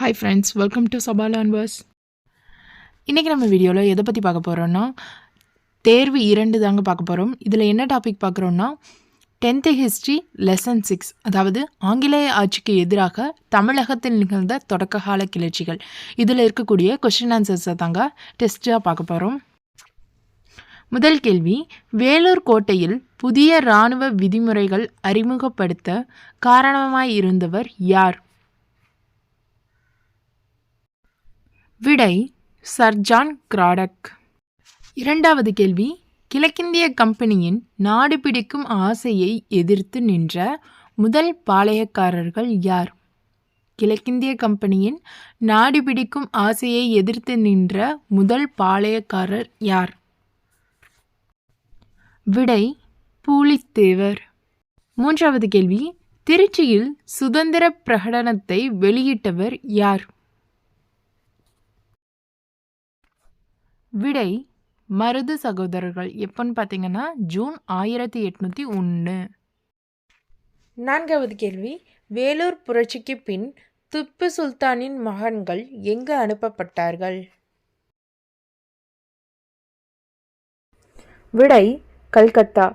Hi friends welcome to Sabal Anwar's இன்றைக்கி நம்ம வீடியோவில் எதை பற்றி பார்க்க போகிறோன்னா தேர்வு இரண்டு தாங்க பார்க்க போகிறோம் இதில் என்ன டாபிக் பார்க்குறோன்னா டென்த்து ஹிஸ்ட்ரி லெசன் சிக்ஸ் அதாவது ஆங்கிலேய ஆட்சிக்கு எதிராக தமிழகத்தில் நிகழ்ந்த தொடக்ககால கிளர்ச்சிகள். இதில் இருக்கக்கூடிய கொஷின் ஆன்சர்ஸை தாங்க டெஸ்ட்டாக பார்க்க போகிறோம் முதல் கேள்வி வேலூர் கோட்டையில் புதிய இராணுவ விதிமுறைகள் அறிமுகப்படுத்த காரணமாக இருந்தவர் யார்? விடை சர்ஜான் கிராடக். இரண்டாவது கேள்வி கிழக்கிந்திய கம்பெனியின் நாடு பிடிக்கும் ஆசையை எதிர்த்து நின்ற முதல் பாளையக்காரர்கள் யார்? கிழக்கிந்திய கம்பெனியின் நாடு பிடிக்கும் ஆசையை எதிர்த்து நின்ற முதல் பாளையக்காரர் யார்? விடை பூலித்தேவர். மூன்றாவது கேள்வி திருச்சியில் சுதந்திர பிரகடனத்தை வெளியிட்டவர் யார்? விடை மருது சகோதரர்கள். எப்போன்னு பார்த்தீங்கன்னா ஜூன் ஆயிரத்தி எட்நூற்றி ஒன்று. நான்காவது கேள்வி. வேலூர் புரட்சிக்கு பின் துப்பு சுல்தானின் மகன்கள் எங்கு அனுப்பப்பட்டார்கள்? விடை கல்கத்தா.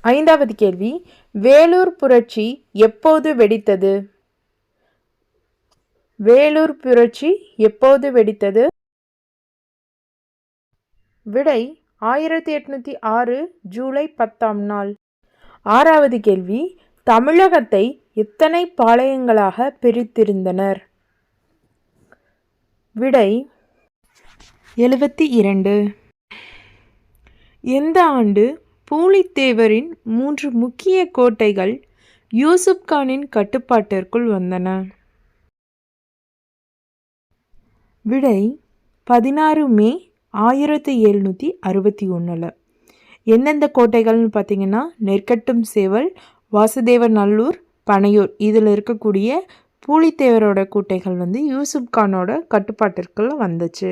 ஐந்தாவது கேள்வி. வேலூர் புரட்சி எப்போது வெடித்தது? வேலூர் புரட்சி எப்போது வெடித்தது? விடை ஆயிரத்தி எட்நூற்றி ஆறு ஜூலை பத்தாம் நாள். ஆறாவது கேள்வி தமிழகத்தை எத்தனை பாளையங்களாக பிரித்திருந்தனர்? விடை எழுபத்தி இரண்டு. எந்த ஆண்டு பூலித்தேவரின் மூன்று முக்கிய கோட்டைகள் யூசுப் கானின் கட்டுப்பாட்டிற்குள் வந்தன? விடை பதினாறு மே ஆயிரத்தி எழுநூற்றி அறுபத்தி ஒன்றில் எந்தெந்த கோட்டைகள்னு பார்த்தீங்கன்னா நெற்கட்டும் சேவல் வாசுதேவ நல்லூர் பனையூர். இதில் இருக்கக்கூடிய பூலித்தேவரோட கோட்டைகள் வந்து யூசுப் கானோட கட்டுப்பாட்டிற்குள்ள வந்துச்சு.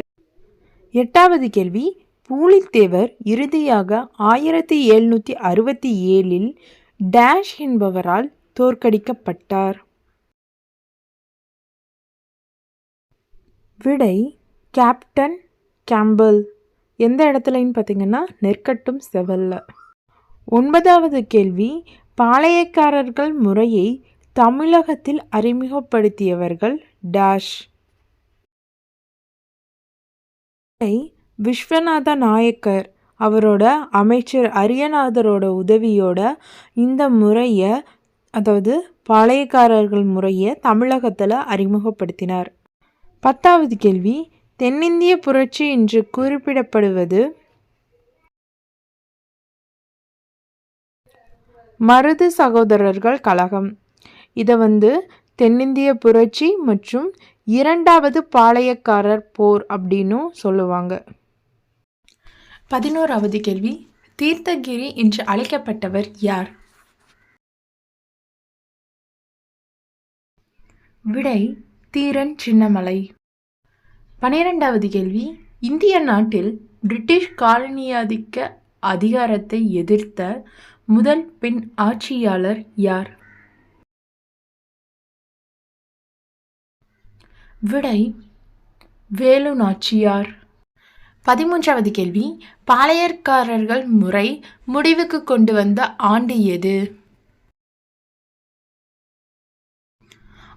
எட்டாவது கேள்வி பூலித்தேவர் இறுதியாக ஆயிரத்தி எழுநூற்றி அறுபத்தி ஏழில் டேஷ் என்பவரால் தோற்கடிக்கப்பட்டார். விடை கேப்டன் கேம்பல் எந்த இடத்துலன்னு பார்த்தீங்கன்னா நெற்கட்டும் செவல்ல. ஒன்பதாவது கேள்வி பாளையக்காரர்கள் முறையை தமிழகத்தில் அறிமுகப்படுத்தியவர்கள் டேஷ். விஸ்வநாத நாயக்கர் அவரோட அமைச்சர் அரியநாதரோட உதவியோட இந்த முறையை அதாவது பாளையக்காரர்கள் முறையை தமிழகத்தில் அறிமுகப்படுத்தினார். பத்தாவது கேள்வி தென்னிந்திய புரட்சி என்று குறிப்பிடப்படுவது மருது சகோதரர்கள் கழகம். இதை வந்து தென்னிந்திய புரட்சி மற்றும் இரண்டாவது பாளையக்காரர் போர் அப்படின்னும் சொல்லுவாங்க. பதினோராவது கேள்வி தீர்த்தகிரி என்று அழைக்கப்பட்டவர் யார்? விடை தீரன் சின்னமலை. பனிரெண்டாவது கேள்வி. இந்திய நாட்டில் பிரிட்டிஷ் காலனியாதிக்க அதிகாரத்தை எதிர்த்த முதல் பெண் ஆட்சியாளர் யார்? விடை வேலு நாச்சியார் பதிமூன்றாவது கேள்வி. பாளையர்காரர்கள் முறை முடிவுக்கு கொண்டு வந்த ஆண்டு எது?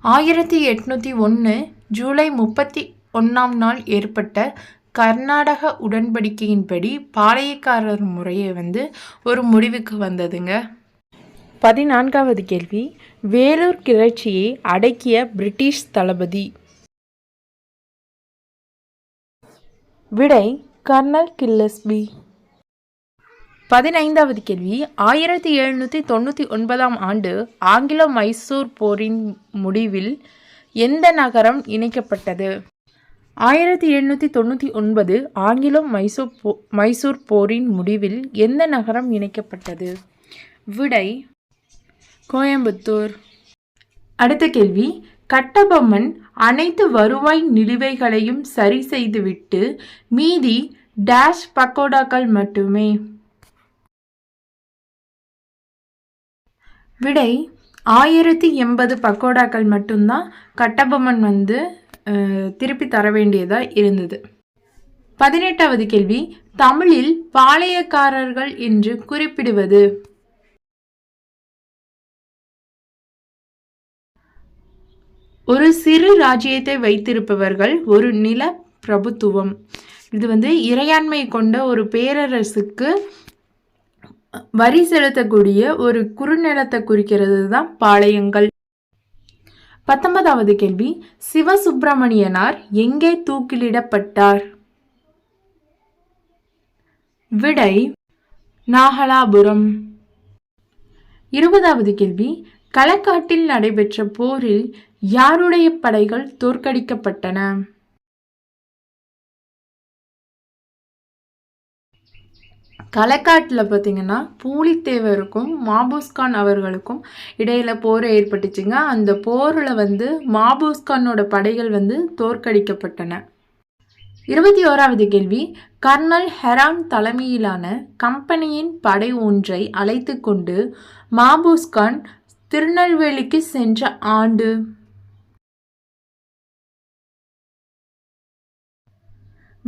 ஆயிரத்தி எட்நூற்றி ஒன்று ஜூலை முப்பத்தி ஒன்றாம் நாள் ஏற்பட்ட கர்நாடக உடன்படிக்கையின்படி பாளையக்காரர் முறையை வந்து ஒரு முடிவுக்கு வந்ததுங்க. பதினான்காவது கேள்வி. வேலூர் கிளர்ச்சியை அடக்கிய பிரிட்டிஷ் தளபதி. விடை கர்னல் கில்லஸ்பி பதினைந்தாவது கேள்வி. ஆயிரத்தி எழுநூற்றி தொண்ணூற்றி ஒன்பதாம் ஆண்டு ஆங்கிலோ மைசூர் போரின் முடிவில் எந்த நகரம் இணைக்கப்பட்டது? ஆயிரத்தி எழுநூற்றி தொண்ணூற்றி ஒன்பது ஆங்கிலம் மைசூர் போ மைசூர் போரின் முடிவில் எந்த நகரம் இணைக்கப்பட்டது? விடை கோயம்புத்தூர். அடுத்த கேள்வி கட்டபொம்மன் அனைத்து வருவாய் நிலுவைகளையும் சரி செய்துவிட்டு மீதி டேஷ் பக்கோடாக்கள் மட்டுமே. விடை ஆயிரத்தி எண்பது பக்கோடாக்கள் மட்டும்தான் கட்டபொம்மன் வந்து திருப்பி தர வேண்டியதாக இருந்தது. பதினெட்டாவது கேள்வி தமிழில் பாளையக்காரர்கள் என்று குறிப்பிடுவது? ஒரு சிறு ராஜ்யத்தை வைத்திருப்பவர்கள் ஒரு நில பிரபுத்துவம். இது வந்து இறையாண்மை கொண்ட ஒரு பேரரசுக்கு வரி செலுத்தக்கூடிய ஒரு குறுநிலத்தை குறிக்கிறது தான் பாளையங்கள். பத்தொன்பதாவது கேள்வி சிவசுப்பிரமணியனார் எங்கே தூக்கிலிடப்பட்டார்? விடை நாகலாபுரம். இருபதாவது கேள்வி களக்காட்டில் நடைபெற்ற போரில் யாருடைய படைகள் தோற்கடிக்கப்பட்டன? களக்காட்டில் பார்த்தீங்கன்னா பூலித்தேவருக்கும் மாபூஸ்கான் அவர்களுக்கும் இடையில் போர் ஏற்பட்டுச்சுங்க. அந்த போரில் வந்து மாபூஸ்கானோட படைகள் வந்து தோற்கடிக்கப்பட்டன. இருபத்தி ஓராவது கேள்வி. கர்னல் ஹெரான் தலைமையிலான கம்பெனியின் படை ஒன்றை அழைத்து கொண்டு மாபூஸ்கான் திருநெல்வேலிக்கு சென்ற ஆண்டு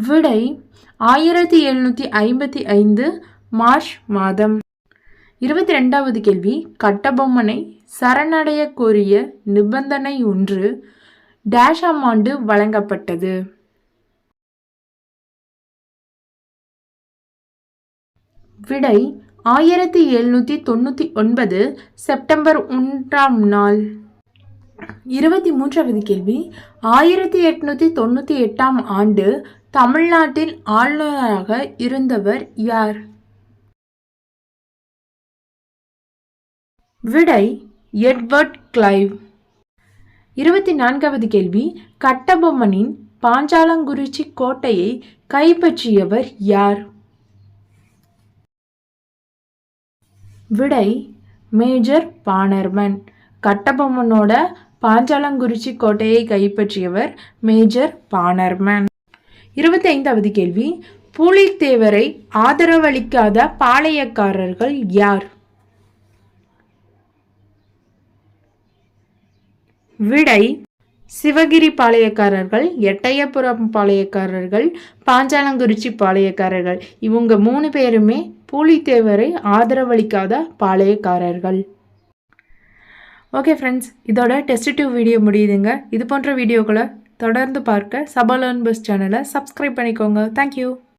விடை ஆயிரத்தி எழுநூற்றி ஐம்பத்தி ஐந்து மார்ச் மாதம். இருபத்தி ரெண்டாவது கேள்வி. கட்டபொம்மனை சரணடைய கோரிய நிபந்தனை ஒன்று டேஷ் ஆண்டு வழங்கப்பட்டது. விடை ஆயிரத்தி எழுநூற்றி தொண்ணூற்றி ஒன்பது செப்டம்பர் ஒன்றாம் நாள். இருபத்தி மூன்றாவது கேள்வி. ஆயிரத்தி எட்நூற்றி தொண்ணூற்றி எட்டாம் ஆண்டு தமிழ்நாட்டில் ஆளுநராக இருந்தவர் யார்? விடை எட்வர்ட் கிளைவ். இருபத்தி நான்காவது கேள்வி. கட்டபொம்மனின் பாஞ்சாலங்குறிச்சி கோட்டையை கைப்பற்றியவர் யார்? விடை மேஜர் பானர்மன் கட்டபொம்மனோட பாஞ்சாலங்குறிச்சி கோட்டையை கைப்பற்றியவர் மேஜர் பானர்மன் இருபத்தி ஐந்தாவது கேள்வி பூலித்தேவரை ஆதரவளிக்காத பாளையக்காரர்கள் யார்? விடை சிவகிரி பாளையக்காரர்கள் எட்டயபுரம் பாளையக்காரர்கள் பாஞ்சாலங்குறிச்சி பாளையக்காரர்கள். இவங்க மூணு பேருமே பூலித்தேவரை ஆதரவளிக்காத பாளையக்காரர்கள். ஓகே ஃப்ரெண்ட்ஸ் இதோட டெஸ்டிவ் வீடியோ முடியுதுங்க. இது போன்ற வீடியோக்களை தொடர்ந்து பார்க்க சபலர்ன் பஸ் சேனலை சப்ஸ்கிரைப் பண்ணிக்கோங்க. Thank you